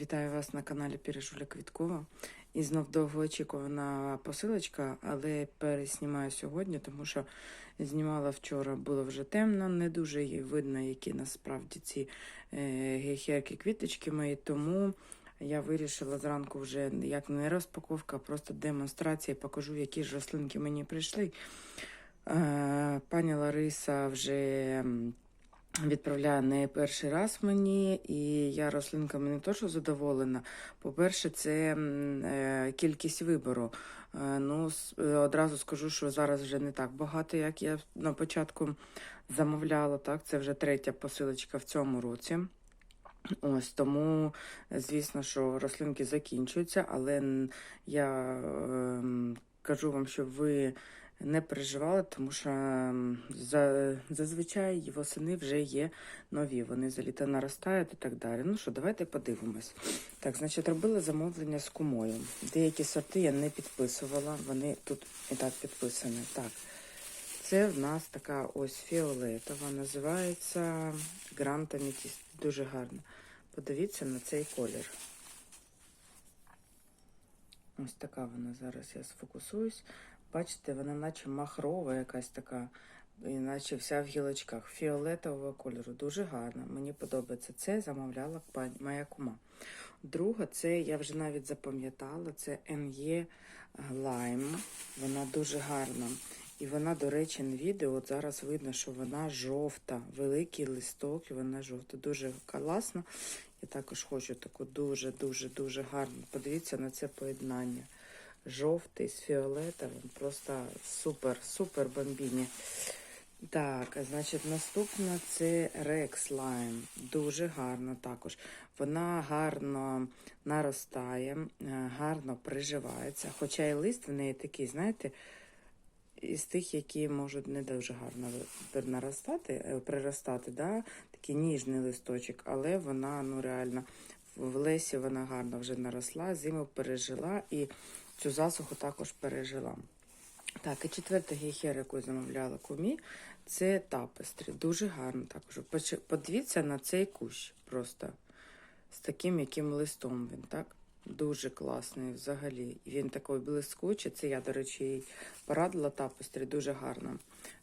Вітаю вас на каналі Пірижуля Квіткова. І знов довгоочікувана посилочка, але переснімаю сьогодні, тому що знімала вчора, було вже темно, не дуже видно, які насправді ці е, гейхерки квіточки мої. Тому я вирішила зранку вже як не розпаковка, а просто демонстрація. Покажу, які ж рослинки мені прийшли. Е, пані Лариса вже. Відправляє не перший раз мені, і я рослинками не то, що задоволена. По-перше, це е, кількість вибору. Е, ну, е, одразу скажу, що зараз вже не так багато, як я на початку замовляла. Так, це вже третя посилочка в цьому році. Ось тому, звісно, що рослинки закінчуються, але я ем, кажу вам, щоб ви не переживали, тому що ем, за, зазвичай восени вже є нові. Вони за літо наростають і так далі. Ну що, давайте подивимось. Так, значить, робила замовлення з кумою. Деякі сорти я не підписувала, вони тут і так підписані. Так. Це в нас така ось фіолетова, називається Гранта Метіс. Дуже гарно. Подивіться на цей колір. Ось така вона зараз я сфокусуюсь. Бачите, вона наче махрова якась така, і наче вся в гілочках. Фіолетового кольору. Дуже гарна. Мені подобається. Це замовляла пані моя кума. Друга, це я вже навіть запам'ятала, це NE Lime. Вона дуже гарна. І вона, до речі, на відео от зараз видно, що вона жовта, великий листок, і вона жовта. Дуже класна. Я також хочу таку дуже-дуже дуже гарну. Подивіться на це поєднання. Жовтий з фіолетовим. Просто супер, супер бомбіні. Так, значить, наступна це Rex Lime. Дуже гарна також. Вона гарно наростає, е, гарно приживається. Хоча і лист в неї такий, знаєте, із тих, які можуть не дуже гарно наростати, е, приростати, да? такий ніжний листочок, але вона ну реально в лесі вона гарно вже наросла, зиму пережила і цю засуху також пережила. Так, і четверта гейхера, яку замовляла кумі, це тапестрі. Дуже гарно також. Подивіться на цей кущ просто з таким яким листом він, так? Дуже класний взагалі. Він такий блискучий. Це я, до речі, їй порадила тапестрі, дуже гарно.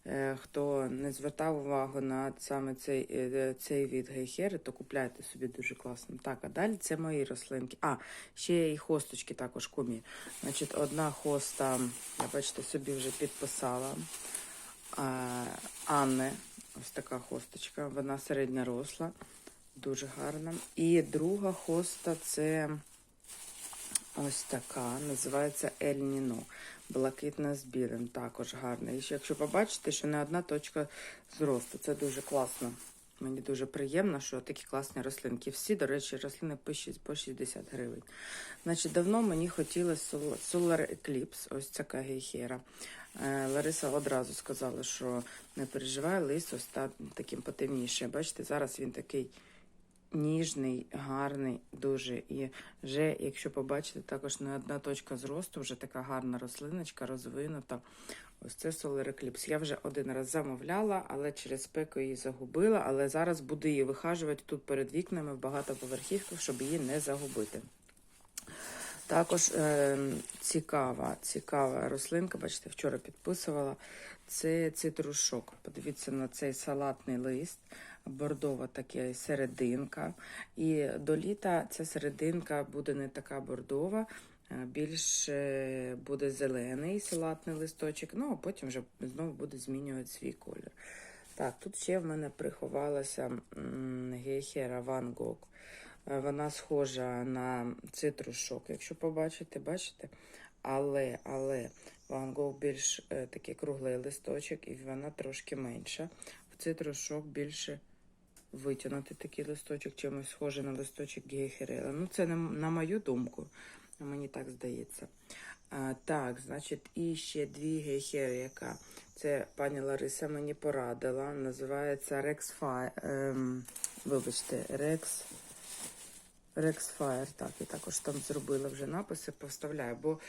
Е, хто не звертав увагу на саме цей, е, цей від гейхери, то купляйте собі дуже класно. Так, а далі це мої рослинки. А, ще і хосточки також кумі. Значить, одна хоста, я бачите, собі вже підписала. Анне, ось така хосточка, вона середньоросла, дуже гарна. І друга хоста це ось така, називається Ель Ніно. Блакитна з білим, також гарна. І ще якщо побачите, що не одна точка зросту, це дуже класно. Мені дуже приємно, що такі класні рослинки. Всі, до речі, рослини по 6 по 60 гривень. Значить, давно мені хотілося Sol- Solar Eclipse, ось ця гейхера. Е, Лариса одразу сказала, що не переживай, лист ось та, таким потемніше. Бачите, зараз він такий ніжний, гарний, дуже. І вже, якщо побачите, також не одна точка зросту, вже така гарна рослиночка, розвинута. Ось це Eclipse. Я вже один раз замовляла, але через спеку її загубила. Але зараз буду її вихажувати тут перед вікнами в багатоповерхівках, щоб її не загубити. Також е, цікава, цікава рослинка, бачите, вчора підписувала. Це цитрушок. Подивіться на цей салатний лист, бордова така серединка. І до літа ця серединка буде не така бордова, більш буде зелений салатний листочок, ну а потім вже знову буде змінювати свій колір. Так, тут ще в мене приховалася гейхера Ван Гог. Е, Вона схожа на цитрушок, якщо побачите, бачите? Але, але Ван Гог більш е, такий круглий листочок, і вона трошки менша. В цитрушок більше витягнути такий листочок, чимось схожий на листочок гейхерила. Ну, це на, на мою думку, мені так здається. А, так, значить, і ще дві гейхери, яка це пані Лариса мені порадила. Називається Рекс Фай. ем, вибачте, Rex Rex так, і також там зробила вже написи, поставляю, бо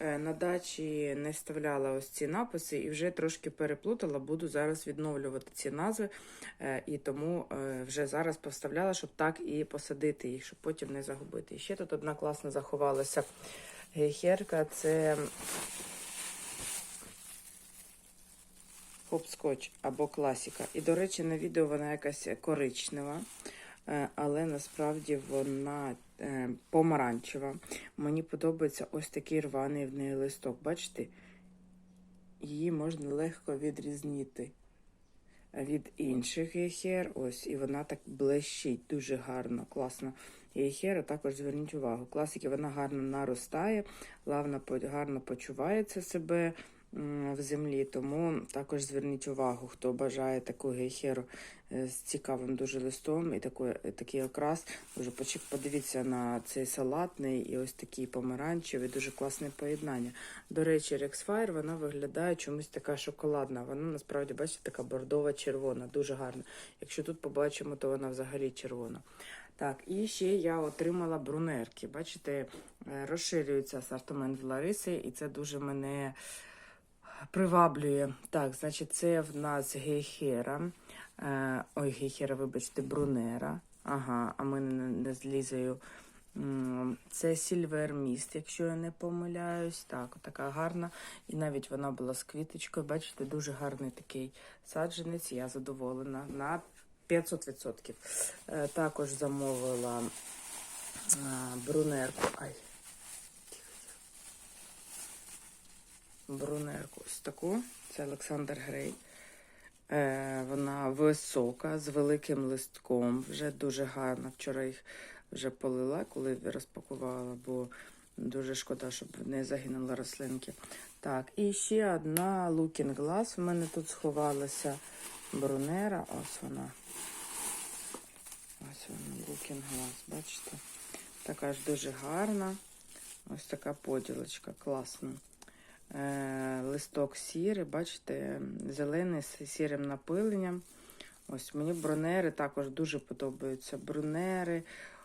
е, на дачі не вставляла ось ці написи і вже трошки переплутала, буду зараз відновлювати ці назви, е, і тому е, вже зараз поставляла, щоб так і посадити їх, щоб потім не загубити. І ще тут одна класно заховалася гейхерка, це хопскотч або класіка. І, до речі, на відео вона якась коричнева, але насправді вона е, помаранчева. Мені подобається ось такий рваний в неї листок. Бачите? Її можна легко відрізнити від інших гейхер. Ось, і вона так блищить дуже гарно, класно. Гейхера також зверніть увагу. Класики вона гарно наростає, лавна гарно почувається себе в землі, тому також зверніть увагу, хто бажає таку гейхеру е, з цікавим дуже листом і такий, такий окрас. Дуже подивіться на цей салатний і ось такий помаранчевий, дуже класне поєднання. До речі, Rexfire, вона виглядає чомусь така шоколадна. Вона насправді, бачите, така бордова червона, дуже гарна. Якщо тут побачимо, то вона взагалі червона. Так, і ще я отримала брунерки. Бачите, е, розширюється асортимент в Лариси, і це дуже мене приваблює. Так, значить, це в нас гейхера. Е, ой, гейхера, вибачте, брунера. Ага, а ми не, з Лізою. Це Silver Mist, якщо я не помиляюсь. Так, така гарна. І навіть вона була з квіточкою. Бачите, дуже гарний такий саджанець. Я задоволена на 500%. Е, Також замовила е, брунерку. Ай. Брунерку ось таку. Це Олександр Грей. Е, вона висока, з великим листком. Вже дуже гарна. Вчора їх вже полила, коли розпакувала, бо дуже шкода, щоб не загинули рослинки. Так, і ще одна Looking Glass. У мене тут сховалася брунера. Ось вона. Ось вона, Looking Glass, бачите? Така ж дуже гарна. Ось така поділочка, класна. Е, листок сірий, бачите, зелений з сірим напиленням. Ось мені брунери також дуже подобаються. Брунери,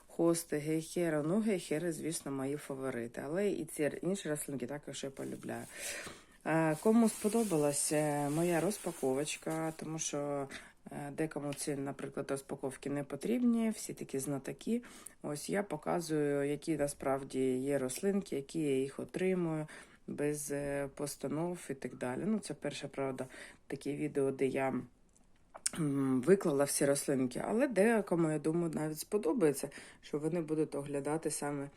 хости, гейхера. Ну, гейхери, звісно, мої фаворити. Але і ці інші рослинки також я полюбляю. Е, Кому сподобалась е, моя розпаковочка, тому що декому ці, наприклад, розпаковки не потрібні, всі такі знатоки. Ось я показую, які насправді є рослинки, які я їх отримую без е, постанов і так далі. Ну, це перша правда, таке відео, де я виклала всі рослинки, але деякому, я думаю, навіть сподобається, що вони будуть оглядати саме,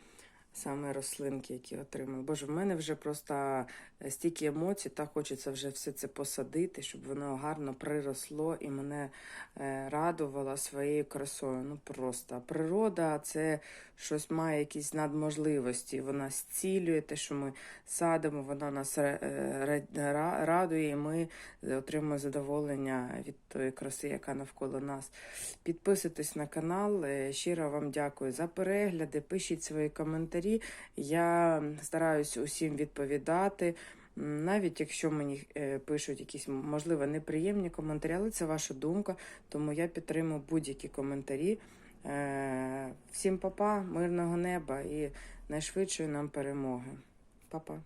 саме рослинки, які отримали. Боже, в мене вже просто е, стільки емоцій, так хочеться вже все це посадити, щоб воно гарно приросло і мене е, радувало своєю красою. Ну просто природа це щось має якісь надможливості. Вона зцілює те, що ми садимо, вона нас е, ра- ра- радує, і ми отримуємо задоволення від тої краси, яка навколо нас. Підписуйтесь на канал. Е, Щиро вам дякую за перегляди. Пишіть свої коментарі. Я стараюсь усім відповідати. Навіть якщо мені е, пишуть якісь, можливо, неприємні коментарі, але це ваша думка, тому я підтримую будь-які коментарі. Е, Всім папа, мирного неба і найшвидшої нам перемоги. Па-па.